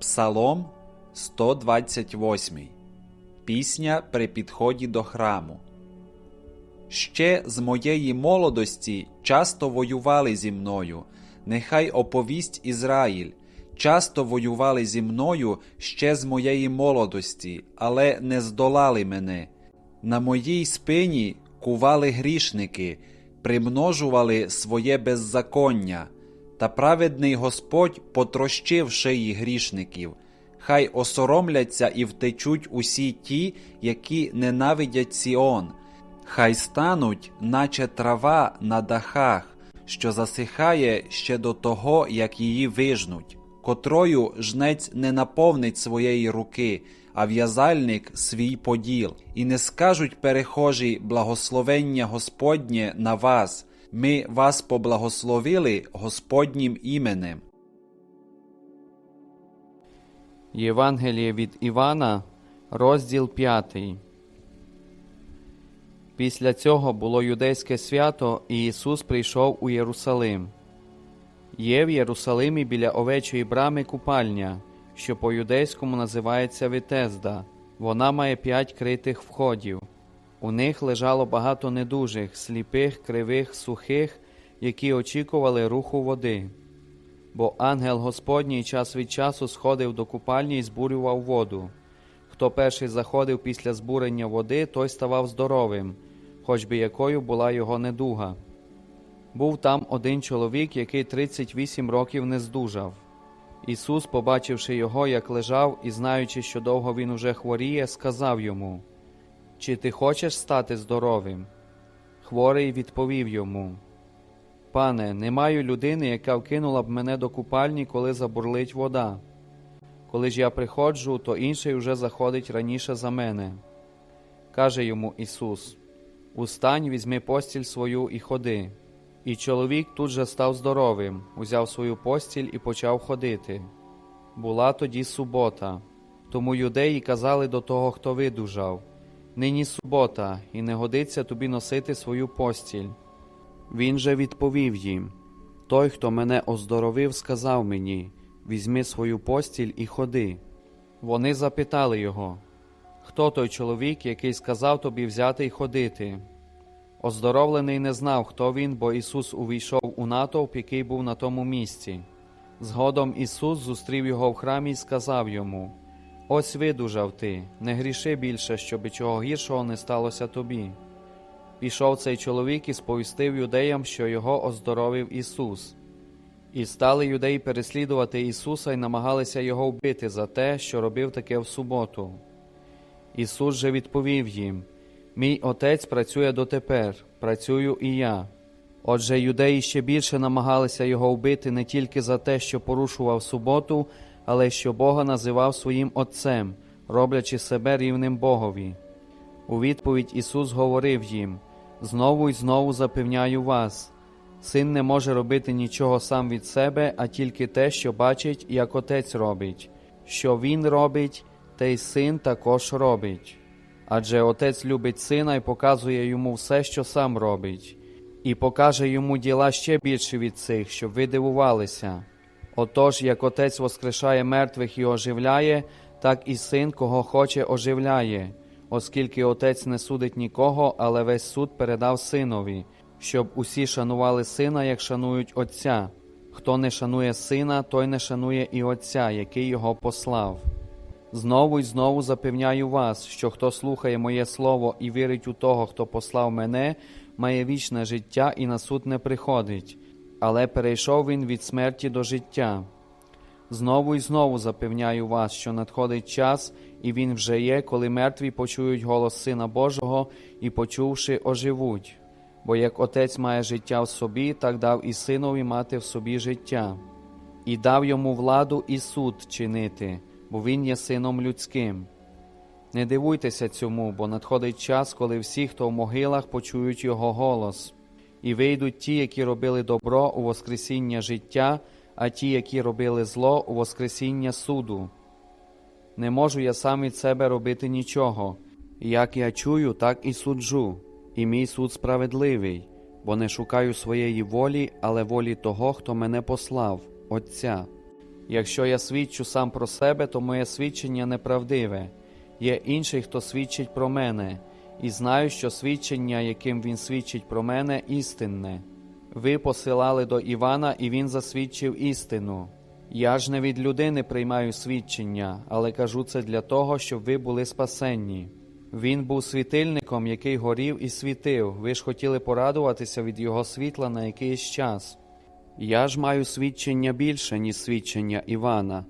Псалом 128. Пісня при підході до храму. Ще з моєї молодості часто воювали зі мною. Нехай оповість Ізраїль. Часто воювали зі мною ще з моєї молодості, але не здолали мене. На моїй спині кували грішники, примножували своє беззаконня, та праведний Господь потрощив шиї грішників. Хай осоромляться і втечуть усі ті, які ненавидять Сіон, хай стануть, наче трава на дахах, що засихає ще до того, як її вижнуть, котрою жнець не наповнить своєї руки, а в'язальник свій поділ, і не скажуть перехожі благословення Господнє на вас. Ми вас поблагословили Господнім іменем. Євангеліє від Івана, розділ 5. Після цього було юдейське свято, і Ісус прийшов у Єрусалим. Є в Єрусалимі біля овечої брами купальня, що по юдейському називається Витезда. Вона має п'ять критих входів. У них лежало багато недужих, сліпих, кривих, сухих, які очікували руху води. Бо ангел Господній час від часу сходив до купальні і збурював воду. Хто перший заходив після збурення води, той ставав здоровим, хоч би якою була його недуга. Був там один чоловік, який 38 років не здужав. Ісус, побачивши його, як лежав, і знаючи, що довго він уже хворіє, сказав йому: Чи ти хочеш стати здоровим? Хворий відповів йому: Пане, не маю людини, яка вкинула б мене до купальні, коли забурлить вода. Коли ж я приходжу, то інший уже заходить раніше за мене. Каже йому Ісус: Устань, візьми постіль свою і ходи. І чоловік тут же став здоровим, узяв свою постіль і почав ходити. Була тоді субота, тому юдеї казали до того, хто видужав Нині субота, і не годиться тобі носити свою постіль. Він же відповів їм Той, хто мене оздоровив, сказав мені Візьми свою постіль і ходи. Вони запитали його Хто той чоловік, який сказав тобі взяти й ходити? Оздоровлений не знав, хто він, бо Ісус увійшов у натовп, який був на тому місці. Згодом Ісус зустрів його в храмі і сказав йому Ось видужав ти, не гріши більше, щоби чого гіршого не сталося тобі. Пішов цей чоловік і сповістив юдеям, що його оздоровив Ісус. І стали юдеї переслідувати Ісуса і намагалися його вбити за те, що робив таке в суботу. Ісус же відповів їм Мій Отець працює дотепер, працюю і я. Отже, юдеї ще більше намагалися його вбити не тільки за те, що порушував суботу, але що Бога називав своїм Отцем, роблячи себе рівним Богові. У відповідь Ісус говорив їм знову й знову запевняю вас. Син не може робити нічого сам від себе, а тільки те, що бачить, як отець робить. Що він робить, те й син також робить. Адже отець любить сина і показує йому все, що сам робить, і покаже йому діла ще більше від цих, щоб ви дивувалися. Отож, як отець воскрешає мертвих і оживляє, так і син, кого хоче, оживляє, оскільки отець не судить нікого, але весь суд передав синові, щоб усі шанували сина, як шанують Отця. Хто не шанує сина, той не шанує і Отця, який його послав. Знову й знову запевняю вас, що хто слухає моє слово і вірить у того, хто послав мене, має вічне життя і на суд не приходить, але перейшов він від смерті до життя. Знову й знову запевняю вас, що надходить час, і він вже є, коли мертві почують голос Сина Божого і, почувши, оживуть. Бо як Отець має життя в собі, так дав і синові мати в собі життя, і дав йому владу і суд чинити, бо він є сином людським. Не дивуйтеся цьому, бо надходить час, коли всі, хто в могилах, почують його голос, і вийдуть ті, які робили добро у Воскресіння життя, а ті, які робили зло у Воскресіння суду. Не можу я сам від себе робити нічого. Як я чую, так і суджу, і мій суд справедливий, бо не шукаю своєї волі, але волі того, хто мене послав, Отця. Якщо я свідчу сам про себе, то моє свідчення неправдиве. Є інший, хто свідчить про мене, і знаю, що свідчення, яким він свідчить про мене, істинне. Ви посилали до Івана, і він засвідчив істину. Я ж не від людини приймаю свідчення, але кажу це для того, щоб ви були спасенні. Він був світильником, який горів і світив. Ви ж хотіли порадуватися від його світла на якийсь час. Я ж маю свідчення більше, ніж свідчення Івана,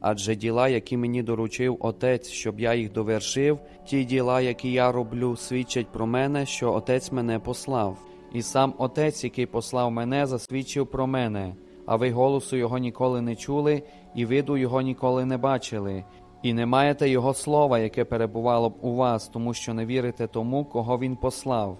адже діла, які мені доручив Отець, щоб я їх довершив, ті діла, які я роблю, свідчать про мене, що Отець мене послав. І сам Отець, який послав мене, засвідчив про мене, а ви голосу його ніколи не чули, і виду його ніколи не бачили, і не маєте його слова, яке перебувало б у вас, тому що не вірите тому, кого він послав.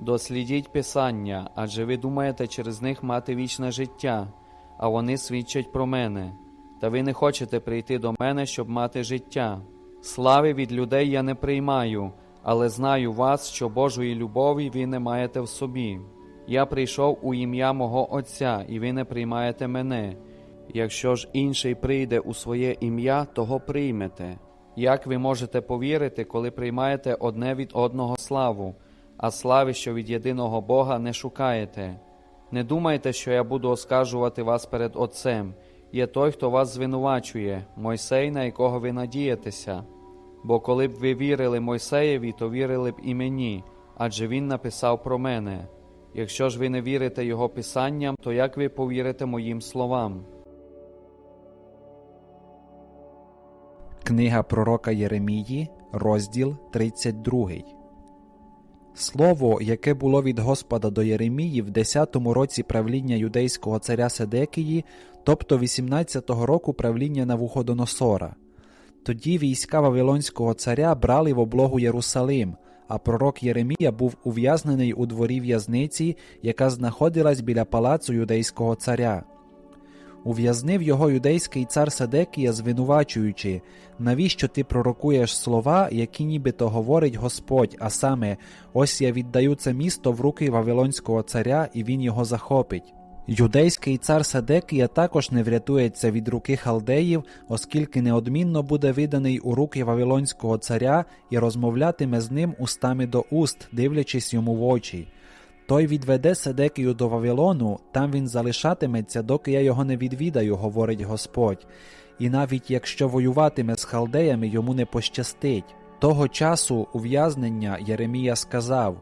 Дослідіть Писання, адже ви думаєте через них мати вічне життя, а вони свідчать про мене. Та ви не хочете прийти до мене, щоб мати життя. Слави від людей я не приймаю, але знаю вас, що Божої любові ви не маєте в собі. Я прийшов у ім'я мого Отця, і ви не приймаєте мене. Якщо ж інший прийде у своє ім'я, того приймете. Як ви можете повірити, коли приймаєте одне від одного славу, а слави, що від єдиного Бога, не шукаєте? Не думайте, що я буду оскаржувати вас перед Отцем. Є той, хто вас звинувачує, Мойсей, на якого ви надієтеся. Бо коли б ви вірили Мойсеєві, то вірили б і мені, адже він написав про мене. Якщо ж ви не вірите його писанням, то як ви повірите моїм словам? Книга пророка Єремії, розділ 32. Слово, яке було від Господа до Єремії в 10-му році правління юдейського царя Седекії, тобто 18-го року правління Навуходоносора. Тоді війська Вавилонського царя брали в облогу Єрусалим, а пророк Єремія був ув'язнений у дворі в'язниці, яка знаходилась біля палацу юдейського царя. Ув'язнив його юдейський цар Седекія, звинувачуючи, навіщо ти пророкуєш слова, які нібито говорить Господь, а саме, ось я віддаю це місто в руки Вавилонського царя, і він його захопить. Юдейський цар Седекія також не врятується від руки халдеїв, оскільки неодмінно буде виданий у руки Вавилонського царя і розмовлятиме з ним устами до уст, дивлячись йому в очі. Той відведе Седекію до Вавилону, там він залишатиметься, доки я його не відвідаю, говорить Господь. І навіть якщо воюватиме з халдеями, йому не пощастить. Того часу ув'язнення Єремія сказав: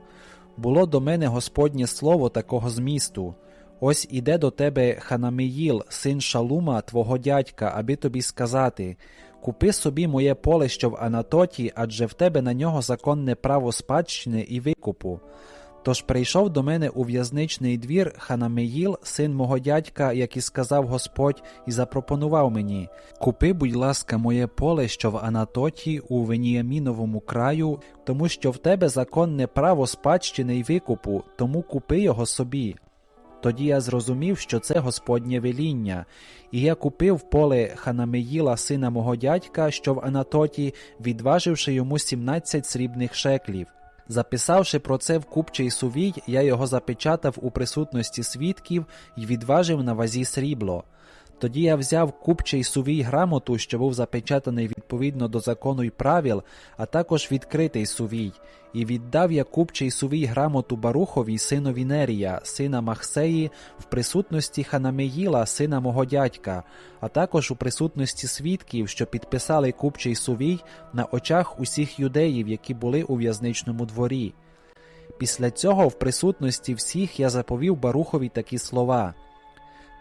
Було до мене Господнє слово такого змісту. Ось іде до тебе Ханамеїл, син Шалума, твого дядька, аби тобі сказати: Купи собі моє поле, що в Анатоті, адже в тебе на нього законне право спадщини і викупу. Тож прийшов до мене у в'язничний двір Ханамеїл, син мого дядька, як і сказав Господь, і запропонував мені: Купи, будь ласка, моє поле, що в Анатоті, у Веніаміновому краю, тому що в тебе законне право спадщини й викупу, тому купи його собі. Тоді я зрозумів, що це Господнє веління, і я купив поле Ханамеїла, сина мого дядька, що в Анатоті, відваживши йому 17 срібних шеклів. Записавши про це в купчий сувій, я його запечатав у присутності свідків і відважив на вазі срібло. Тоді я взяв купчий сувій грамоту, що був запечатаний відповідно до закону й правил, а також відкритий сувій, і віддав я купчий сувій грамоту Барухові, синові Нерія, сина Махсеї, в присутності Ханамеїла, сина мого дядька, а також у присутності свідків, що підписали купчий сувій на очах усіх юдеїв, які були у в'язничному дворі. Після цього, в присутності всіх, я заповів Барухові такі слова.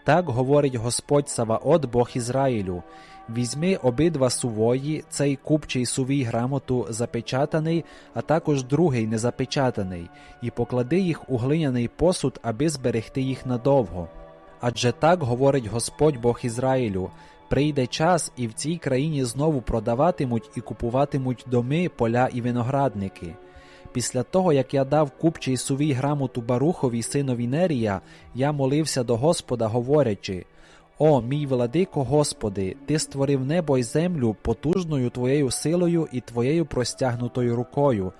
Так говорить Господь Саваот, Бог Ізраїлю: візьми обидва сувої, цей купчий сувій грамоту запечатаний, а також другий незапечатаний, і поклади їх у глиняний посуд, аби зберегти їх надовго. Адже так говорить Господь Бог Ізраїлю: прийде час, і в цій країні знову продаватимуть і купуватимуть доми, поля і виноградники. Після того, як я дав купчий сувій грамоту Барухові, синові Нерія, я молився до Господа, говорячи: О, мій владико Господи, Ти створив небо й землю потужною Твоєю силою і Твоєю простягнутою рукою.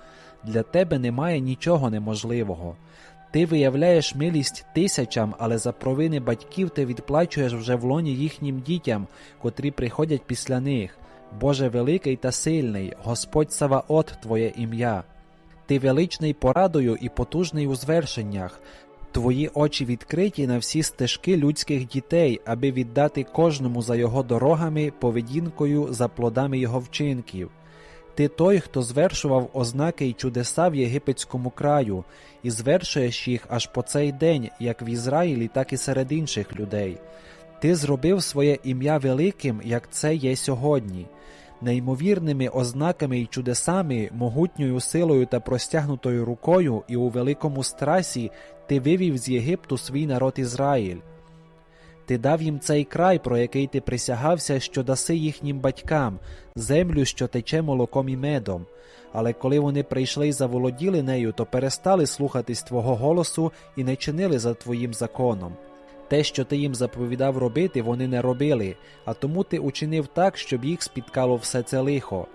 Для Тебе немає нічого неможливого. Ти виявляєш милість тисячам, але за провини батьків ти відплачуєш вже в лоні їхнім дітям, котрі приходять після них. Боже великий та сильний, Господь Саваот Твоє ім'я. Ти величний порадою і потужний у звершеннях. Твої очі відкриті на всі стежки людських дітей, аби віддати кожному за його дорогами, поведінкою, за плодами його вчинків. Ти той, хто звершував ознаки й чудеса в єгипетському краю, і звершуєш їх аж по цей день, як в Ізраїлі, так і серед інших людей. Ти зробив своє ім'я великим, як це є сьогодні. Неймовірними ознаками й чудесами, могутньою силою та простягнутою рукою, і у великому страсі ти вивів з Єгипту свій народ Ізраїль. Ти дав їм цей край, про який ти присягався, що даси їхнім батькам, землю, що тече молоком і медом. Але коли вони прийшли й заволоділи нею, то перестали слухатись Твого голосу і не чинили за Твоїм законом. Те, що ти їм заповідав робити, вони не робили, а тому ти учинив так, щоб їх спіткало все це лихо.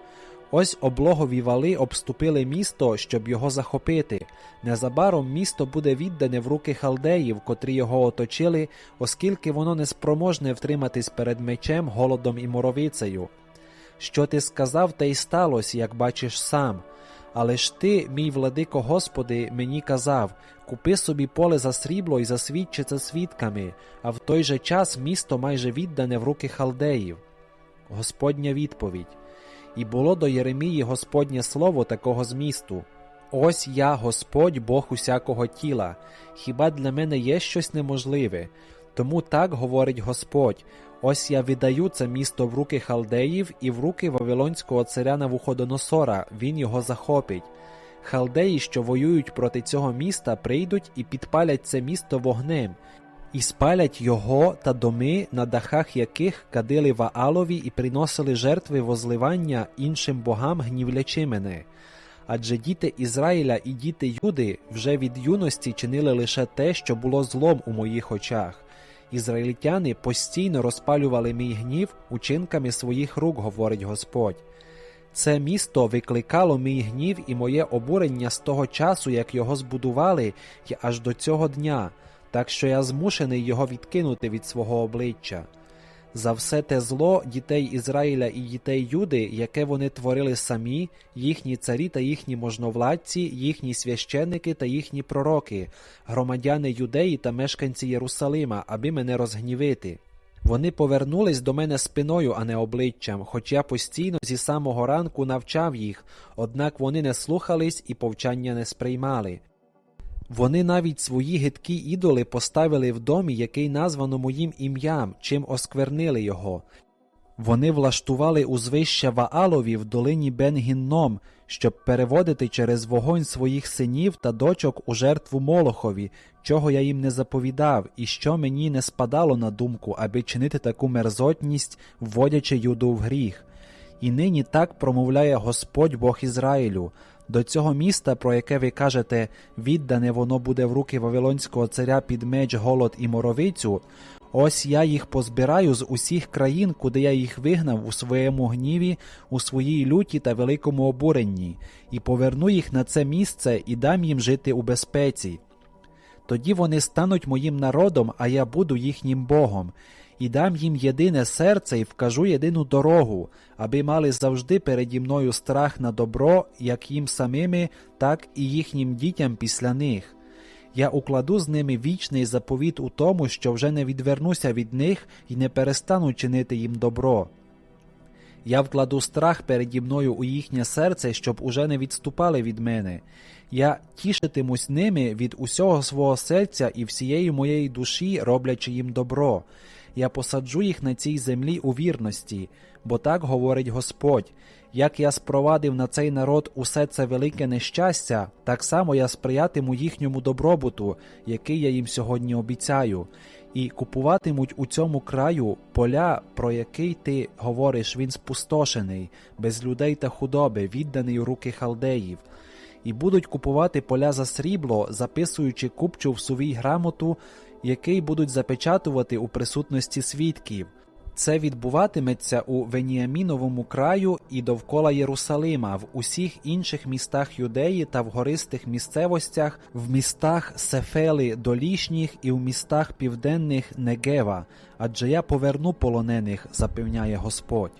Ось облогові вали обступили місто, щоб його захопити. Незабаром місто буде віддане в руки халдеїв, котрі його оточили, оскільки воно не спроможне втриматись перед мечем, голодом і моровицею. Що ти сказав, те й сталося, як бачиш сам. Але ж ти, мій владико Господи, мені казав купи собі поле за срібло і засвідчи це свідками, а в той же час місто майже віддане в руки халдеїв. Господня відповідь. І було до Єремії Господнє слово такого змісту. Ось я, Господь, Бог усякого тіла, хіба для мене є щось неможливе? Тому так говорить Господь: ось я віддаю це місто в руки халдеїв і в руки Вавилонського царя Навуходоносора, він його захопить. Халдеї, що воюють проти цього міста, прийдуть і підпалять це місто вогнем, і спалять його та доми, на дахах яких кадили Ваалові і приносили жертви возливання іншим богам, гнівлячи мене. Адже діти Ізраїля і діти Юди вже від юності чинили лише те, що було злом у моїх очах. Ізраїльтяни постійно розпалювали мій гнів учинками своїх рук, говорить Господь. Це місто викликало мій гнів і моє обурення з того часу, як його збудували, й аж до цього дня, так що я змушений його відкинути від свого обличчя. За все те зло дітей Ізраїля і дітей Юди, яке вони творили самі, їхні царі та їхні можновладці, їхні священники та їхні пророки, громадяни Юдеї та мешканці Єрусалима, аби мене розгнівити. Вони повернулись до мене спиною, а не обличчям, хоч я постійно зі самого ранку навчав їх, однак вони не слухались і повчання не сприймали. Вони навіть свої гидкі ідоли поставили в домі, який названо моїм ім'ям, чим осквернили його. Вони влаштували узвище Ваалові в долині Бен-Гінном, щоб переводити через вогонь своїх синів та дочок у жертву Молохові, чого я їм не заповідав, і що мені не спадало на думку, аби чинити таку мерзотність, вводячи юду в гріх. І нині так промовляє Господь Бог Ізраїлю. До цього міста, про яке ви кажете, віддане воно буде в руки Вавилонського царя під меч, голод і моровицю, ось я їх позбираю з усіх країн, куди я їх вигнав у своєму гніві, у своїй люті та великому обуренні, і поверну їх на це місце і дам їм жити у безпеці. Тоді вони стануть моїм народом, а я буду їхнім Богом, і дам їм єдине серце і вкажу єдину дорогу, аби мали завжди переді мною страх на добро, як їм самими, так і їхнім дітям після них. Я укладу з ними вічний заповіт у тому, що вже не відвернуся від них і не перестану чинити їм добро. Я вкладу страх переді мною у їхнє серце, щоб уже не відступали від мене. Я тішитимусь ними від усього свого серця і всієї моєї душі, роблячи їм добро. Я посаджу їх на цій землі у вірності, бо так говорить Господь. Як я спровадив на цей народ усе це велике нещастя, так само я сприятиму їхньому добробуту, який я їм сьогодні обіцяю, і купуватимуть у цьому краю поля, про який ти говориш, він спустошений, без людей та худоби, відданий у руки халдеїв, і будуть купувати поля за срібло, записуючи купчу в сувій грамоту, який будуть запечатувати у присутності свідків. Це відбуватиметься у Веніаміновому краю і довкола Єрусалима, в усіх інших містах Юдеї та в гористих місцевостях, в містах Сефели Долішніх і в містах південних Негева, адже я поверну полонених, запевняє Господь.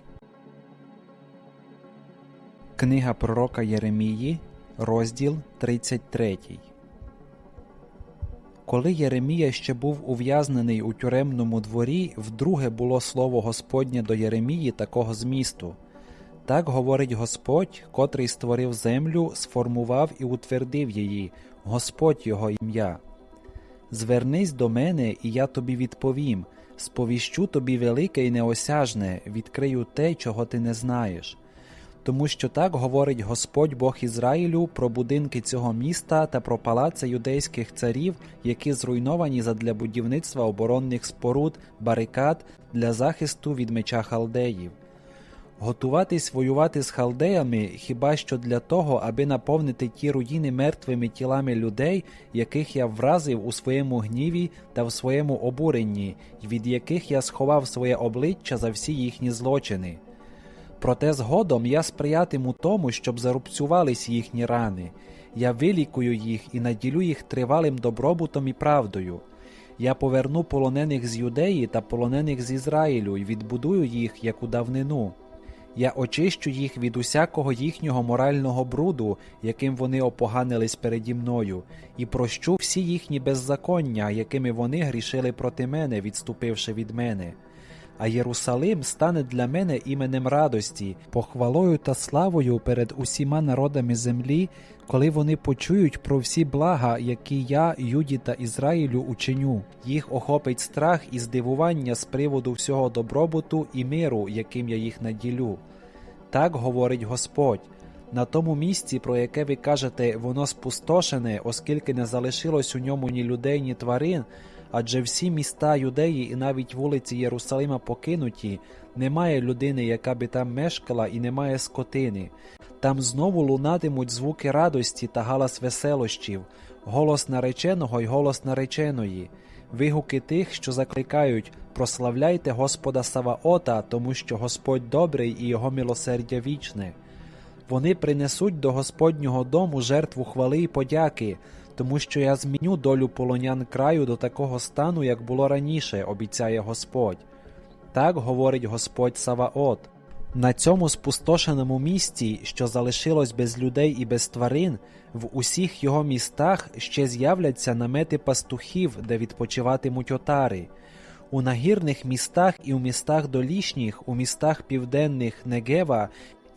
Книга пророка Єремії, розділ 33. Коли Єремія ще був ув'язнений у тюремному дворі, вдруге було слово Господнє до Єремії такого змісту. Так говорить Господь, котрий створив землю, сформував і утвердив її, Господь його ім'я. Звернись до мене, і я тобі відповім, сповіщу тобі велике і неосяжне, відкрию те, чого ти не знаєш. Тому що так говорить Господь Бог Ізраїлю про будинки цього міста та про палаци юдейських царів, які зруйновані задля будівництва оборонних споруд, барикад для захисту від меча халдеїв. Готуватись воювати з халдеями хіба що для того, аби наповнити ті руїни мертвими тілами людей, яких я вразив у своєму гніві та в своєму обуренні, від яких я сховав своє обличчя за всі їхні злочини. Проте згодом я сприятиму тому, щоб зарубцювались їхні рани. Я вилікую їх і наділю їх тривалим добробутом і правдою. Я поверну полонених з юдеї та полонених з Ізраїлю і відбудую їх як у давнину. Я очищу їх від усякого їхнього морального бруду, яким вони опоганились переді мною, і прощу всі їхні беззаконня, якими вони грішили проти мене, відступивши від мене а Єрусалим стане для мене іменем радості, похвалою та славою перед усіма народами землі, коли вони почують про всі блага, які я, Юді та Ізраїлю учиню. Їх охопить страх і здивування з приводу всього добробуту і миру, яким я їх наділю. Так говорить Господь. На тому місці, про яке ви кажете, воно спустошене, оскільки не залишилось у ньому ні людей, ні тварин, адже всі міста юдеї і навіть вулиці Єрусалима покинуті, немає людини, яка би там мешкала, і немає скотини. Там знову лунатимуть звуки радості та галас веселощів, голос нареченого й голос нареченої, вигуки тих, що закликають прославляйте Господа Саваота, тому що Господь добрий і його милосердя вічне. Вони принесуть до Господнього дому жертву хвали й подяки, тому що я зміню долю полонян краю до такого стану, як було раніше, обіцяє Господь. Так говорить Господь Саваот. На цьому спустошеному місці, що залишилось без людей і без тварин, в усіх його містах ще з'являться намети пастухів, де відпочиватимуть отари. У нагірних містах і у містах долішніх, у містах південних Негева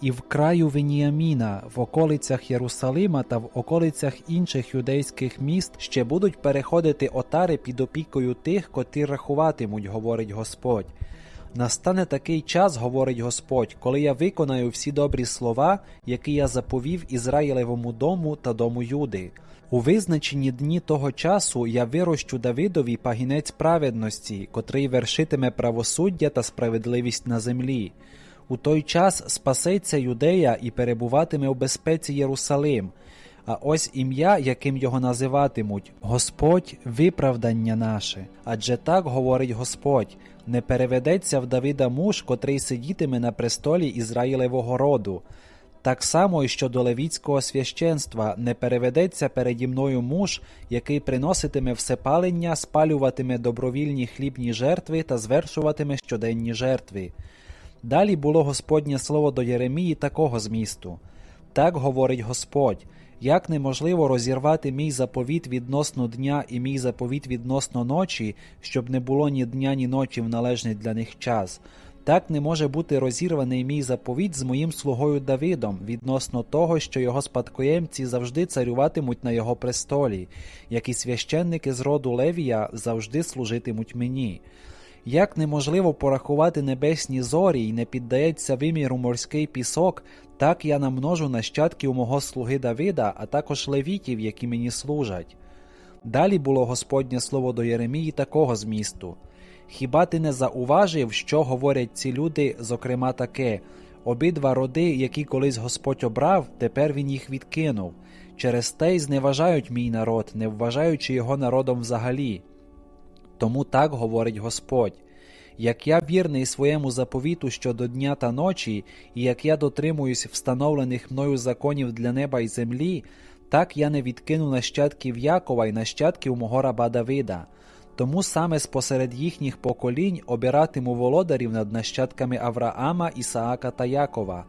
і в краю Веніаміна, в околицях Єрусалима та в околицях інших юдейських міст ще будуть переходити отари під опікою тих, котрі рахуватимуть, говорить Господь. Настане такий час, говорить Господь, коли я виконаю всі добрі слова, які я заповів Ізраїлевому дому та дому Юди. У визначені дні того часу я вирощу Давидові пагінець праведності, котрий вершитиме правосуддя та справедливість на землі. У той час спасеться юдея і перебуватиме у безпеці Єрусалим. А ось ім'я, яким його називатимуть Господь виправдання наше. Адже так говорить Господь: не переведеться в Давида муж, котрий сидітиме на престолі Ізраїлевого роду. Так само і щодо левіцького священства не переведеться переді мною муж, який приноситиме всепалення, спалюватиме добровільні хлібні жертви та звершуватиме щоденні жертви. Далі було Господнє слово до Єремії такого змісту. Так говорить Господь, як неможливо розірвати мій заповіт відносно дня і мій заповіт відносно ночі, щоб не було ні дня, ні ночі в належний для них час. Так не може бути розірваний мій заповіт з моїм слугою Давидом відносно того, що його спадкоємці завжди царюватимуть на його престолі, як і священники з роду Левія завжди служитимуть мені. Як неможливо порахувати небесні зорі і не піддається виміру морський пісок, так я намножу нащадків мого слуги Давида, а також левітів, які мені служать. Далі було Господнє слово до Єремії такого змісту Хіба ти не зауважив, що говорять ці люди, зокрема таке обидва роди, які колись Господь обрав, тепер він їх відкинув. Через те й зневажають мій народ, не вважаючи його народом взагалі. Тому так говорить Господь. Як я вірний своєму заповіту щодо дня та ночі, і як я дотримуюсь встановлених мною законів для неба і землі, так я не відкину нащадків Якова і нащадків мого раба Давида. Тому саме спосеред їхніх поколінь обиратиму володарів над нащадками Авраама, Ісаака та Якова,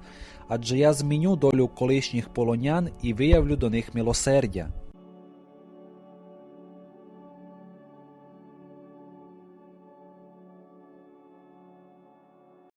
адже я зміню долю колишніх полонян і виявлю до них милосердя.